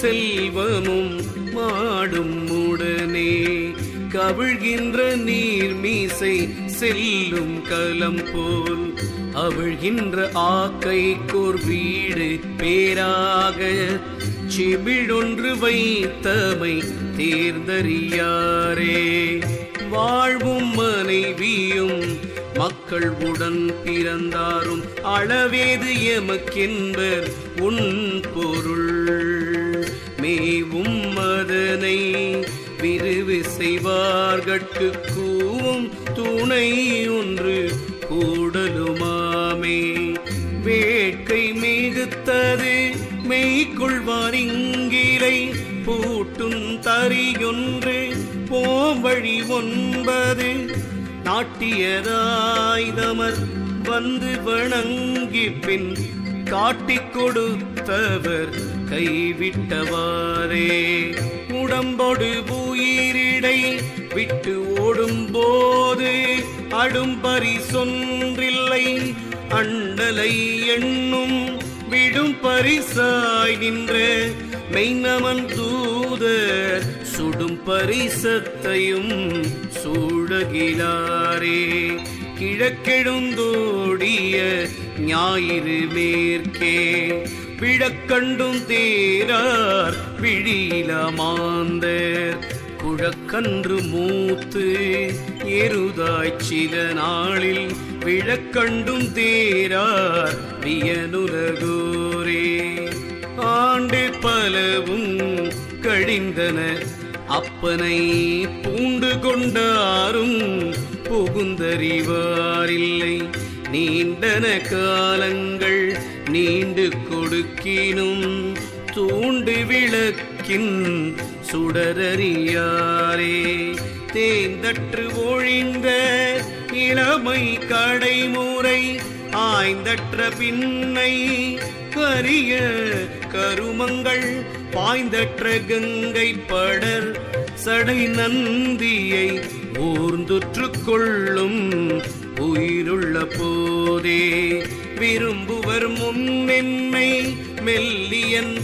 செல்வமும் மாடும் உடனே கவிழ்கின்ற நீர்மீசை செல்லும் கலம் போல் அவிழ்கின்ற ஆக்கைக்கோர் வீடு பேராக செபிழொன்று வைத்தமை தேர்ந்தறியாரே. வாழ்வும் மனைவியும் மக்கள் உடன் பிறந்தாரும் அளவேது எமக்கென்பர் உன் பொருள். மதனை விரிவு செய்வார்கட்கு கூவும் துணை ஒன்று கூடலுமாமே. வேட்கை மிகுத்தது மெய்கொள்வார் இங்கிலை பூட்டும் தறியொன்று போவழி ஒன்பது. நாட்டியராய்தமர் வந்து வணங்கி பின் காட்டிக் கொடுத்தவர் கைவிட்டவாரே உடம்போடு உயிரிடை விட்டு ஓடும் போது அடும்பரி சொன்றில்லை அண்டலை எண்ணும் விடும் பரிசாய் நின்ற மெய்நமன் தூதர் சுடும் பரிசத்தையும் சூழகிலாரே. கிழக்கெழுந்தோடிய ஞாயிறு மேற்கே பிழக்கண்டும் தேரார் பிழியில மாந்தர் குழக்கன்று மூத்து எருதாய் சில நாளில் விழக்கண்டும் தேரார் வியனுலகோரே. ஆண்டு பலவும் கழிந்தன அப்பனை பூண்டு கொண்டாரும் புகுந்தறிவாரில்லை. நீண்டன காலங்கள் நீண்டு கொடுக்கினும் தூண்டு விளக்கின் சுடரறியாரே. தேந்தற்று ஒழிந்த இளமை கடைமுறை ஆய்ந்தற்ற பின்னை கரிய கருமங்கள் பாய்ந்தற்ற கங்கை படர் சடை நந்தியை ஊர்ந்துற்று கொள்ளும் உயிருள்ள போதே. விரும்புவர் முன்னென்னை மெல்லியன்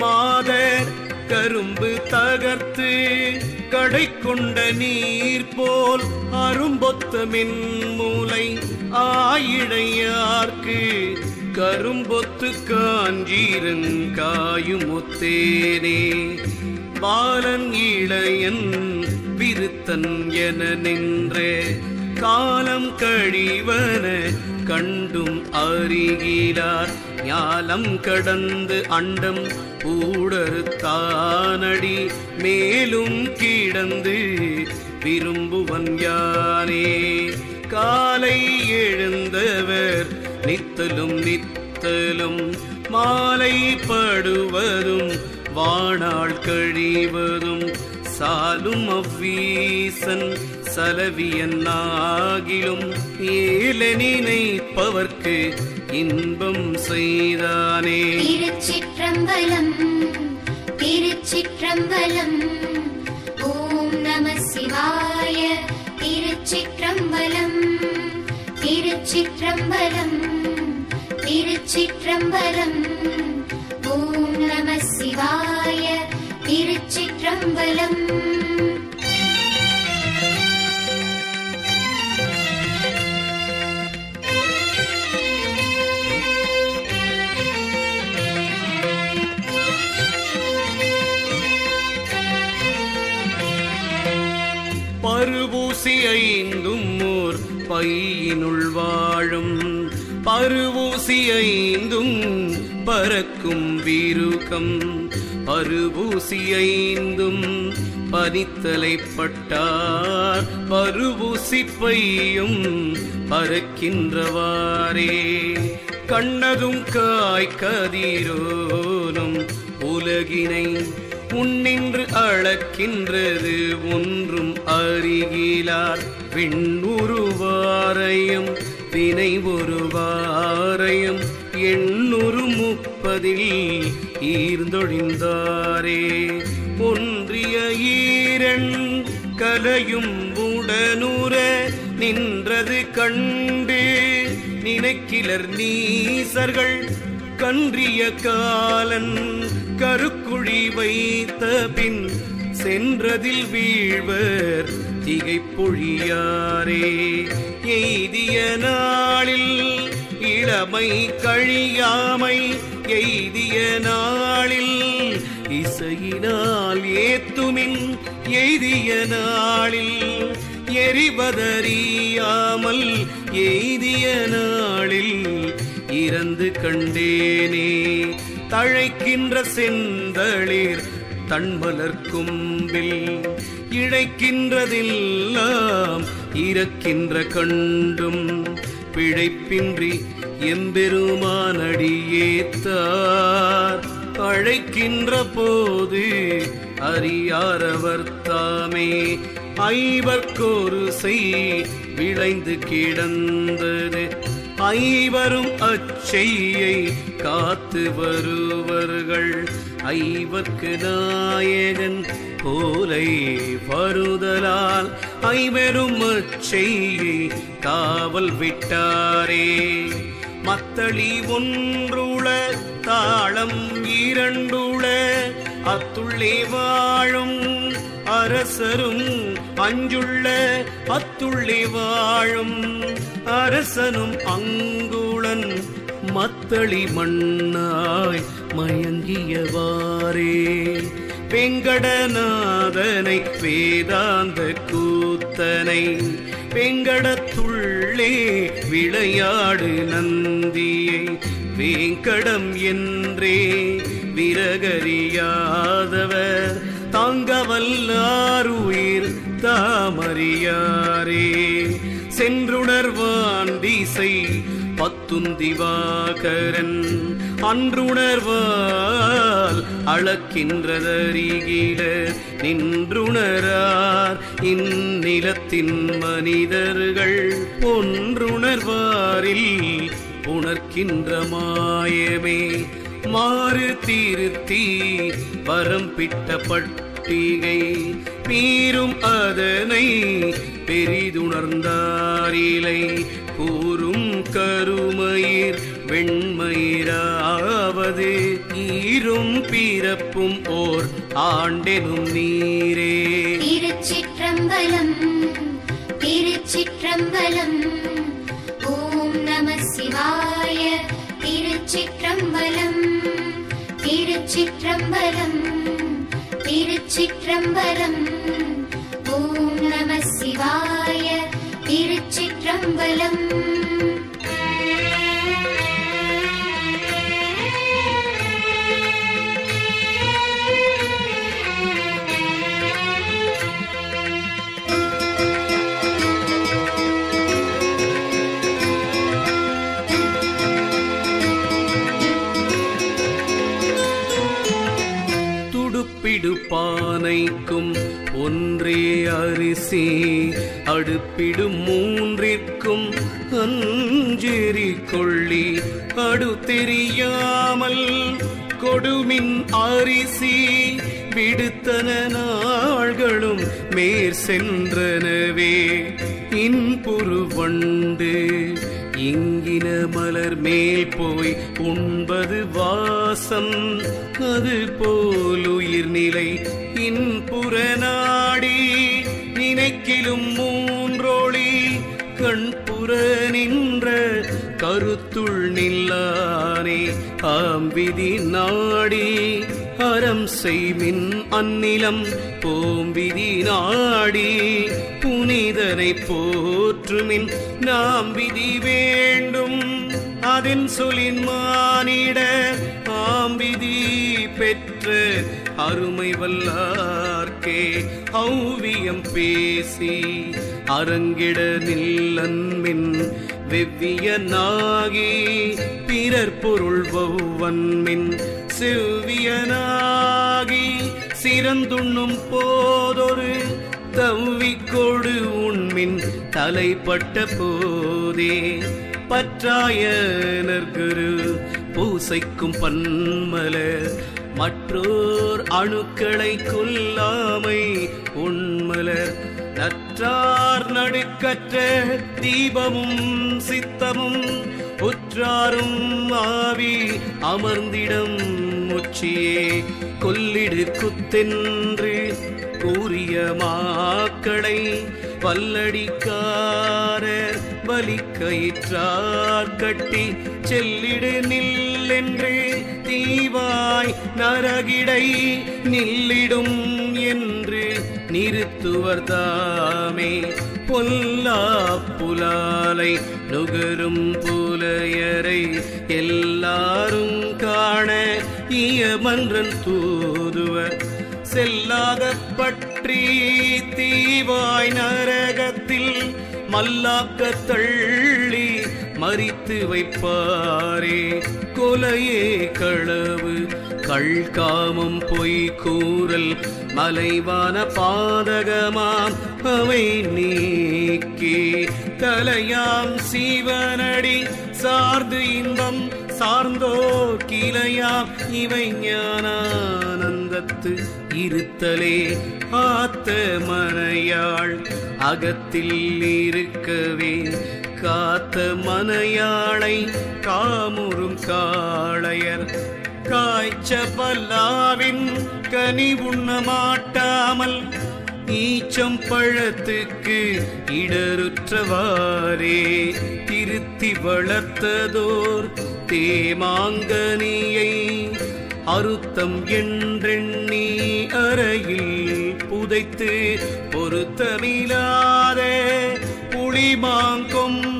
மாதர் கரும்பு தகர்த்து கடை கொண்ட நீர் போல் அரும்பொத்த மென்மூலை ஆயிழையார்க்கு கரும்பொத்து காஞ்சீரங்காயும் ஒத்தேனே பாலன் இளையன் விருத்தன் என நின்ற காலம் கழிவன கண்டும் அறிகிறார் ஞாலம் கடந்து அண்டம் ஊடறுத்தானடி. மேலும் கிடந்து விரும்புவன் யானே. காலை எழுந்தவர் நித்தலும் நித்தலும் மாலை படுவதும் வாணாள் கழிவதும் சாலும் அவ்வீசன் சலவியன்னாகிலும் ஏல நினைப்பவர்க்கு இன்பம் செய்தானே. திருச்சிற்றம்பலம் திருச்சிற்றம்பலம் ஓம் நம சிவாய திருச்சிற்றம்பலம் திருச்சிற்றம்பலம் திருச்சிற்றம்பலம் ஓம் நம சிவாய திருச்சிற்றம்பலம். பசி ஐந்தும் ஓர் பையினுள் வாழும். பருவூசி ஐந்தும் பறக்கும் வீருகம். பருவூசி ஐந்தும் பனித்தலைப்பட்டார். பருவூசி பையும் பறக்கின்றவாரே கண்ணதும் காய் கதிரோனும் உலகினை உன்னின்று அளக்கின்றது ஒன்றும் அருகிலார் விண்ணுருவாரையும் வினை ஒருவாரையும் எண்ணூறு முப்பதில் ஈர்ந்தொழிந்தாரே. ஒன்றிய ஈரன் கலையும் உடனுற நின்றது கண்டு நினைக்கிலர் நீசர்கள். கன்றிய காலன் கருக்கு கருக்குழி வைத்த பின் சென்றதில் வீழ்வர் திகைப்பொழியாரே. எய்திய நாளில் இளமை கழியாமை எய்திய நாளில் இசையினால் ஏத்துமின் எய்திய நாளில் எரிவதறியாமல் எய்திய நாளில் இறந்து கண்டேனே. தழைக்கின்ற செந்தளிர் தன்மலர் கும்பில் இழைக்கின்றதெல்லாம் இறக்கின்ற கண்டும் பிழைப்பின்றி எம்பெருமானடியேத்தார். அழைக்கின்ற போது அறியாரவர் தாமே ஐவர்க்கொரு செய் விளைந்து கிடந்தது. ஐவரும் அச்செய்யை காத்து வருவர்கள். ஐவர்க்கு நாயகன் போலை வருதலால் ஐவரும் அச்செய்யை காவல் விட்டாரே. மத்தளி ஒன்றுள தாளம் இரண்டுள அத்துள்ளே வாழும் அரசரும் அஞ்சுள்ள அத்துள்ளே வாழும் அரசனும் அங்குளன் மத்தளி மண்ணாய் மயங்கியவாரே பெங்கடநாதனை வேதாந்த கூத்தனை பெங்கடத்துள்ளே விளையாடு நந்தியை. வேங்கடம் என்றே விரகறியாதவர் தாங்கவல்லாருயிர் தாமறியாரே. சென்றுணர்வான் திசை பத்துந்திவாகரன் அன்றுணர்வால் அளக்கின்றதறிகில நின்றுணரார் இந்நிலத்தின் மனிதர்கள் ஒன்றுணர்வாரில் உணர்கின்ற மாயமே மாறு திருத்தி பரம்பிட்ட பட்டிகை மீறும் அதனை பெரிதுணர்ந்தாரிலை கூறும் கருமயிர் வெண்மயிராவது. ஈரும் பிறப்பும் ஓர் ஆண்டெனும் நீரே. திருச்சிற்றம்பலம் திருச்சிற்றம்பலம். ஓம் நம சிவாய திருச்சிற்றம்பலம் திருச்சிற்றம்பலம் திருச்சிற்றம்பலம். ஓம் நம சிவாய திருச்சிற்றம்பலம். துடுப்பிடு பானைக்கும் ஒன்றே அரிசி அடுப்பிடும் மூன்றிற்கும் அஞ்செறி கொள்ளி அடு தெரியாமல் கொடுமின் அரிசி விடுத்தன நாள்களும் மேற் சென்றனவே. இன்புரு வண்டு இங்கின மலர் மேல் போய் உண்பது வாசம் அது போலுயிர் நிலை. இன்புறனா நாடி நினைக்கிலும் மூன்றோழி கண்புற நின்ற கருத்துள் நில்லானே ஆம்பிதி நாடி அறம் செய்மின் அந்நிலம் போம்பிதி நாடி புனிதனை போற்றுமின். நாம் விதி வேண்டும் அதன் சொலின் மானிட ஆம்பிதி பெற்று அருமை வல்லார் வல்லார்க்கே ஔவியம் பேசி அரங்கிட நில்லன்மின் வெவ்வியனாகி பிறர் பொருள் வௌவன்மின் செவ்வியனாகி சிறந்துண்ணும் போதொரு தவ்விக்கொடு உண்மின் தலைப்பட்ட போதே பற்றாயனர் குரு பூசைக்கும் பன்மலர் மற்றோர் அணுக்களை கொல்லாமை உண்மலர் நற்றார் நடுக்கற்ற தீபமும் சித்தமும் உற்றாரும் ஆவி அமர்ந்திடம் உச்சியே. கொல்லிடு குத்தென்று கூறிய மாக்களை பல்லடிக்காரர் வலிக்கயிற்றார் கட்டி. செல்லிடு நில்லென்று தீவாய் நரகிடை நில்லிடும் என்று நிறுத்துவர் தாமே. பொல்லா புலாலை நுகரும் புலையரை எல்லாரும் காண இயமன்றன் தூதுவர். செல்லாத பற்றி தீவாய் நரகத்தில் மல்லாக்கத்தள் தள்ளி வைப்பாரே. கொலையே களவு. கள்காமம் பொய் கூறல். மலைவான பாதகமாம். அவை நீக்கி. தலையாம் சீவனடி. சார்ந்து இன்பம் சார்ந்தோ கிளையாம். இவை ஞானானந்தத்து இருத்தலே. ஆத்த மனையாள். அகத்தில் இருக்கவே காத்த மனையாளை காமுறும் காளையர். காய்ச்ச பல்லாவின் கனி உண்ண மாட்டாமல் ஈச்சம் பழத்துக்கு இடருற்றவாரே திருத்தி வளர்த்ததோர் தேமாங்கனியை அருத்தம் என்றெண்ணி அறையில் புதைத்து பொருத்தமில்லாத புளிமாங்கொம்பேரி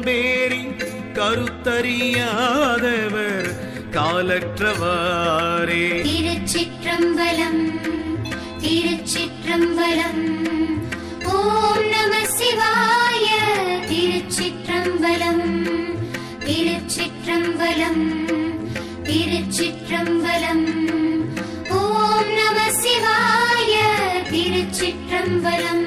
கருத்தறியாதவர் காலற்றவாரே திருச்சிற்றம்பலம் திருச்சிற்றம்பலம். ஓம் நம சிவாய திருச்சிற்றம்பலம் திருச்சிற்றம்பலம் திருச்சிற்றம்பலம். ஓம் நம சிவாய திருச்சிற்றம்பலம்.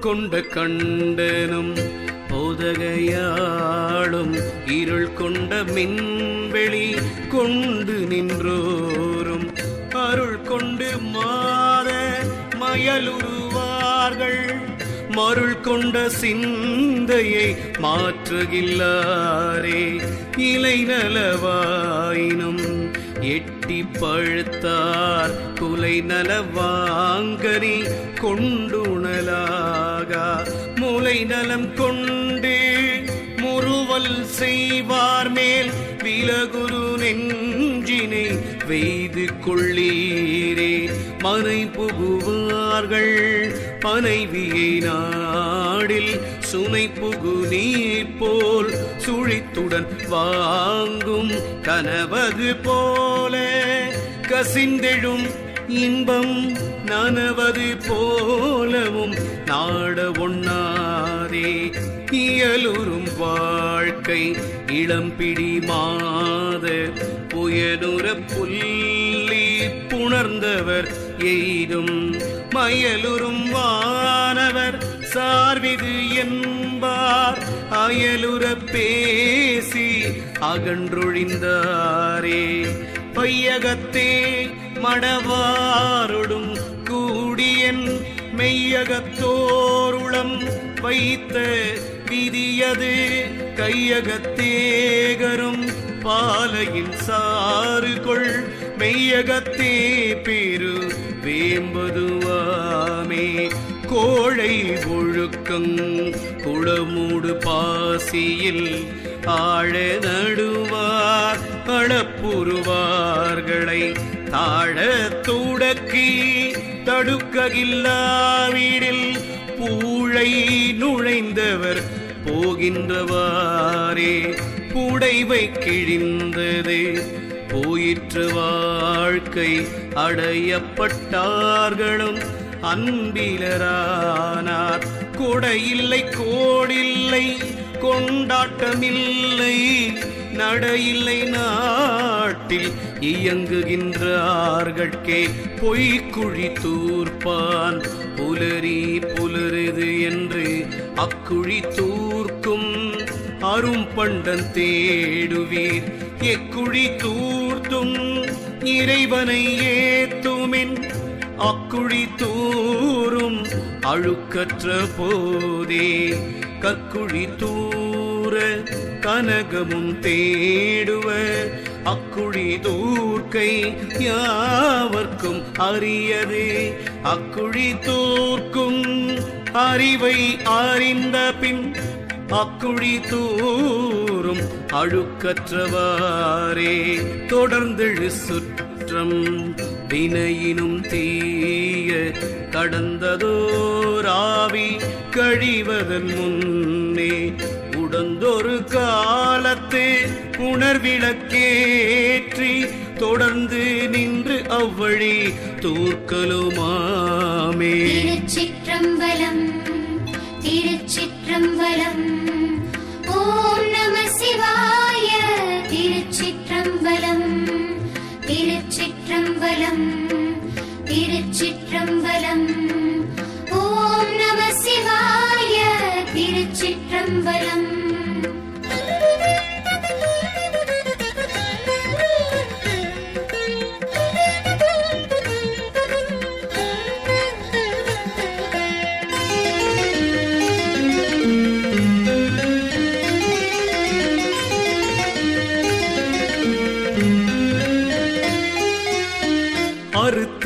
கொண்ட கண்டனும் போதகையாளும் இருள் கொண்ட மின்வெளி கொண்டு நின்றோரும். அருள் கொண்டு மாற மயலுருவார்கள் மருள் கொண்ட சிந்தையை மாற்றுகில்லாரே. இலை நலவாயினும் எட்டி பழுத்தார். குலை நலவாங்கனி கொண்டுணலாகா மூளை நலம் கொண்டு முறுவல் செய்வார் மேல் விலகுரு நெஞ்சினை வெய்து கொள்ளீரே. மனை புகுவார்கள் மனைவியை நாடில் சுனை புகு நீர் போல் சுழித்துடன் வாங்கும் கனவது போல கசிந்தெழும் இன்பம் நனவது போலவும் நாட ஒண்ணாதே. இயலுறும் வாழ்க்கை இளம்பிடி மாத. புயலுற புள்ளி புணர்ந்தவர் எய்தும் மயலுறும் வானவர். சார்விது என்பார் அயலுற பேசி அகன்றொழிந்தாரே. பையகத்தே மடவாரொடும் மேல் மெய்யகத்தோருளம் வைத்த விதியது கையகத்தேகரும் பாலையின் சாறு கொள் மெய்யகத்தே பெரு வேம்பதுவாமே. கோழை ஒழுக்கங் குளமூடு பாசியில் ஆழ நடுவார் அளப்புருவார்களை தாழ துடக்கி தடுக்ககில்லாவிடில் பூழை நுழைந்தவர் போகின்றவாரே புடைவை கிழிந்தது போயிற்று வாழ்க்கை அடையப்பட்டார்களும் அன்பிலரானார். கொடையில்லை கோடில்லை கொண்டாட்டமில்லை நடையில்லை நாட்டில் இயங்குகின்றார்கட்கே பொய்க்குழி தூர்ப்பான் புலரி புலருது என்று அக்குழி தூர்க்கும் அரும் பண்டன் தேடுவீர். எக்குழி தூர்த்தும் இறைவனை ஏத்துமின் அக்குழி தூரும் அழுக்கற்ற போதே. கற்குழி தூர் கனகமும் தேடுவ. அக்குழி தூர்க்கை யாவர்க்கும் அறியதே அக்குழி தூர்க்கும் அறிவை அறிந்த பின் அக்குழி தூரும் அழுக்கற்றவாரே தொடர்ந்தெழு சுற்றம் வினையினும் தீய கடந்ததோராவி கழிவதன் முன்னே உடந்தொரு காலத்து உணர்விளக்கேற்றி தொடர்ந்து நின்று அவ்வழி தூர்க்கலுமாமே. திருச்சிற்றம்பலம் திருச்சிற்றம்பலம். ஓம் நம சிவாய திருச்சிற்றம்பலம் திருச்சிற்றம்பலம். திருச்சிற்றம்பலம்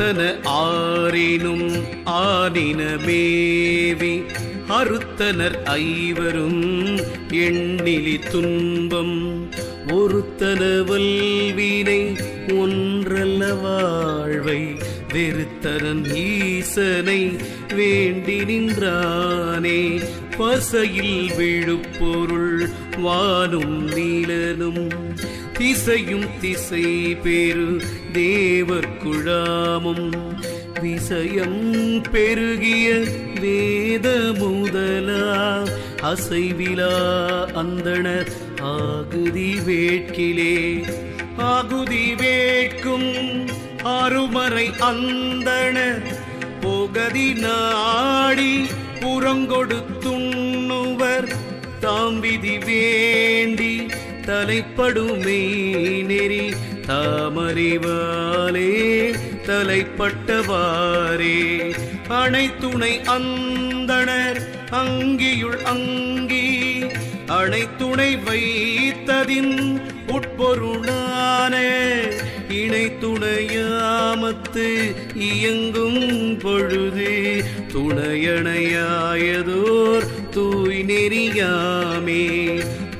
அறுத்தன ஆறினும் ஆனின மேவி அறுத்தனர் ஐவரும் எண்ணிலி துன்பம். ஒருத்தன வல்வினை ஒன்றல்ல வாழ்வை வெறுத்தரன் ஈசனை வேண்டி நின்றானே. பசையில் விழுப்பொருள் வானும் நீலனும் திசையும் திசை பெரு தேவர் குழாமும் விசயம் பெருகிய வேத முதலா அசைவிலா அந்தணர் ஆகுதி வேட்கிலே. ஆகுதி வேட்கும் அருமறை அந்தணர் போகதி நாடி புறங்கொடுத்துண்ணுவர் தாம் விதி வேண்டி தலைப்படுமே நெறி. தாமறிவாலே தலைப்பட்டவாரே அனைத்துணை அந்தனர் அங்கியுள் அங்கி அனைத்துணை வைத்ததின் உட்பொருளான இணைத்துணையாமத்து இயங்கும் பொழுது துணையணையாயதோர் தூய் நெறியாமே.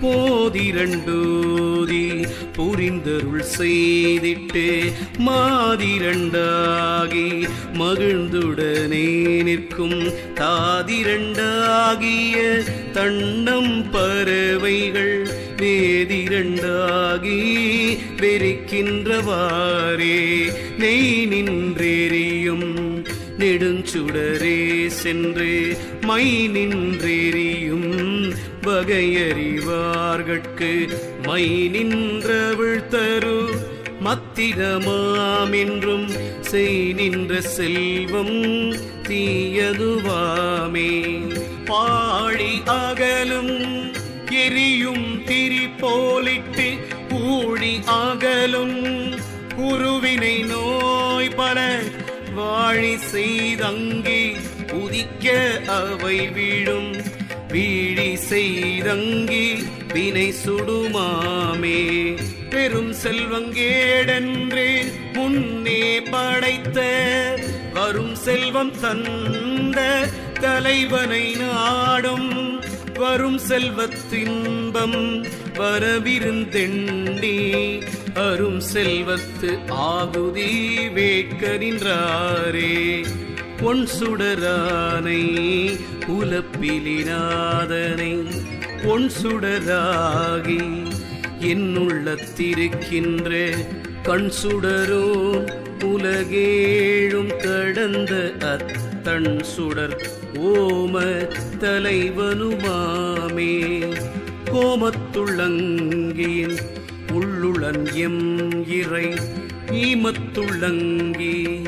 போதிரண்டோதி புரிந்தருள் செய்திட்டு மாதிரண்டாகி மகிழ்ந்துடனே நிற்கும் தாதிரண்டாகிய தண்டம் பறவைகள் வேதிரண்டாகி வெறிக்கின்றவாறே. நெய் நின்றெறியும் நெடுஞ்சுடரே சென்று மை நின்றெறியும் வகையறிவார்கட்கு மை நின்றவிழ் தரு மத்திரமாமென்றும் செய் நின்ற செல்வம் தீயதுவாமே. பாழி அகலும் எரியும் திரி போலிட்டு ஊழி அகலும் குருவினை நோய் பல வாழி செய்தங்கே உதிக்க அவை வீழும் வீழி செய்தங்கி வினை சுடுமாமே. பெரும் செல்வங்கேடென்றே முன்னே படைத்த வரும் செல்வம் தந்த தலைவனை நாடும் வரும் செல்வத்தின்பம் வரவிருந்தெண்டி அரும் செல்வத்து ஆகுதி வேட்கனின்றாரே பொன் சுடரானை உலப்பிலினாதனை பொன் சுடராகி என்னுள்ளத்திருக்கின்ற கண் சுடரோ உலகேழும் கடந்த அத்தன் சுடர் ஓம தலைவனுமாமே. கோமத்துள்ளங்கியின் உள்ளுளன் எம் இறை ஈமத்துள்ளங்கி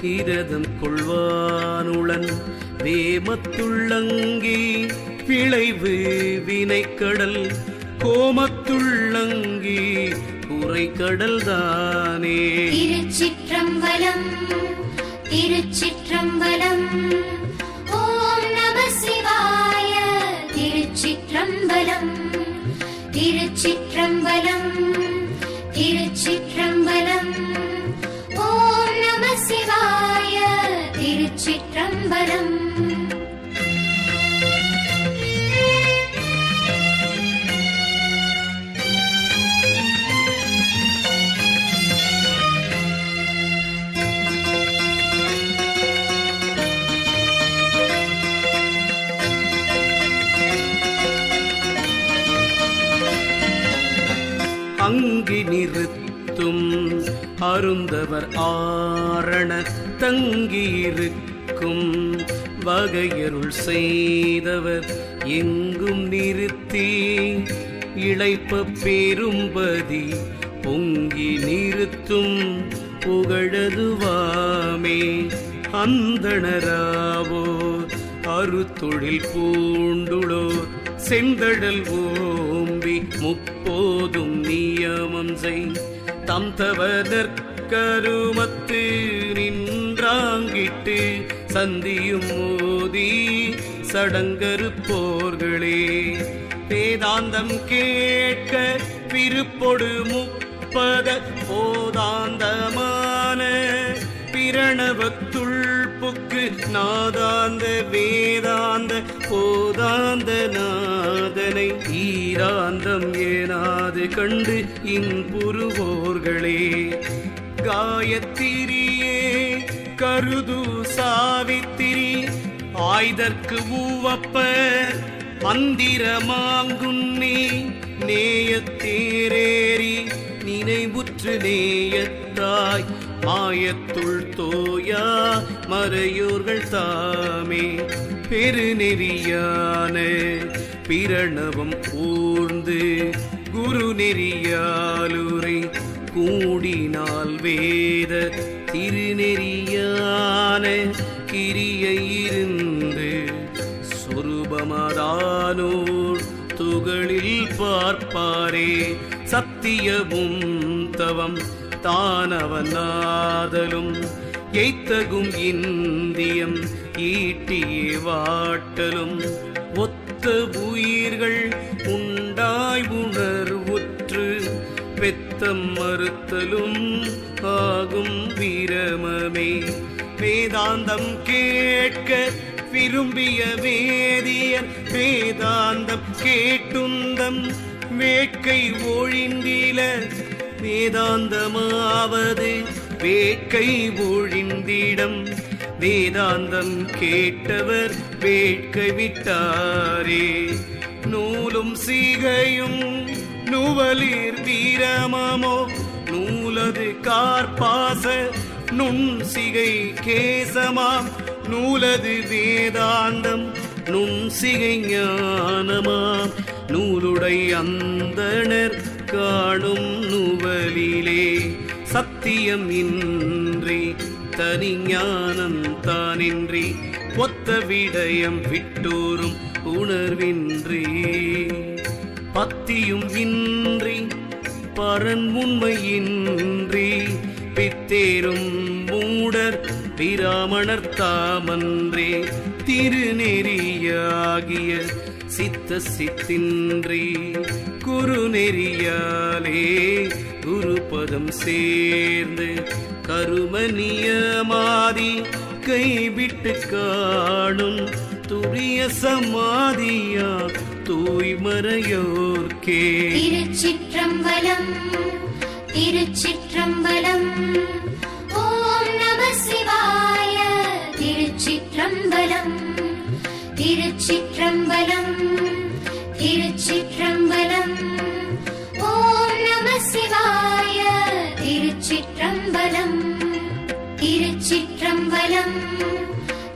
இரதம் கொள்வானுளன் வேமத்துள்ளங்கி விளைவு வினைக்கடல் கோமத்துள்ளங்கி உரைக்கடல் தானே திருச்சிற்றம்பலம் திருச்சிற்றம்பலம் ஓம் நம சிவாய திருச்சிற்றம்பலம் திருச்சிற்றம்பலம் திருச்சிற்றம்பலம் ஓம் நம சிவாய திருச்சிற்றம்பலம். அருந்தவர் ஆரண தங்கியிருக்கும் வகையருள் செய்தவர் எங்கும் நிறுத்தி இழைப்ப பெரும்பதி பொங்கி நிறுத்தும் புகழதுவாமே. அந்தணராவோர் அருத்தொழில் பூண்டுளோர் செந்தடல் ஓம்பி முப்போதும் நியமம் செய். தம் தவதற்கு கருமத்து நின்றாங்கிட்டு சந்தியும் மோதி சடங்கரு போர்களே. வேதாந்தம் கேட்க விருப்பொடு முப்பத போதாந்தமான பிரணவத்துள் புக்கு நாதாந்த வேதாந்த போதாந்த நாதனை ஈராந்தம் ஏனாது கண்டு இன்புருவோர்களே காயத்திரியே கருது சாவித்திரி ஆய்தற்கு ஊவப்ப மந்திரமாங்குன்னே நேயத்தேரேறி நினைவுற்று நேயத்தாய் மாயத்துள் தோயா மறையோர்கள் தாமே. பெருநெறியான பிரணவம் ஊர்ந்து குரு நெறியாலுரை கூடினால் வேத திருநெறியான கிரியை இருந்து சொருபமதானோர் துகளில் பார்ப்பாரே. சத்தியமும் தவம் தானவனாதலும் எய்த்தகும் இந்தியம் ஈட்டியே வாட்டலும் ஒத்த உயிர்கள் பெத்தம் மறுத்தலும் ஆகும் வீரமமே வேதாந்தம் கேட்க விரும்பிய வேதியர் வேதாந்தம் கேட்டுந்தம் வேட்கை ஒழிந்தில. வேதாந்தமாவது வேட்கை ஒழிந்திடம். வேதாந்தம் கேட்டவர் வேட்கை விட்டாரே. நூலும் சீகையும் நுவலீர் வீரமமோ? நூலது கார்பாச நுண் சிகை கேசமாம் நூலது வேதாந்தம் நுண் சிகை ஞானமாம் நூலுடை அந்தனர் காணும் நுவலிலே சத்தியம் இன்றி தனி ஞானம் தானின்றி ஒத்த விடயம் விட்டோரும் உணர்வின்றி. பத்தியும் இன்றி பரன் உண்மையின்றி பித்தேரும் மூடர் பிராமணர் தாமன்றே திருநெறியாகிய சித்த சித்தின்றி குருநெறியாலே குருபதம் சேர்ந்து கருமனியமாதி கைவிட்டு காணும் துரிய சமாதியா தூய்மறையோர்க்கே. திருச்சிற்றம்பலம் திருச்சிற்றம்பலம் ஓம் நம சிவாய திருச்சிற்றம்பலம் திருச்சிற்றம்பலம் திருச்சிற்றம்பலம் ஓம் நம சிவாய திருச்சிற்றம்பலம் திருச்சிற்றம்பலம்.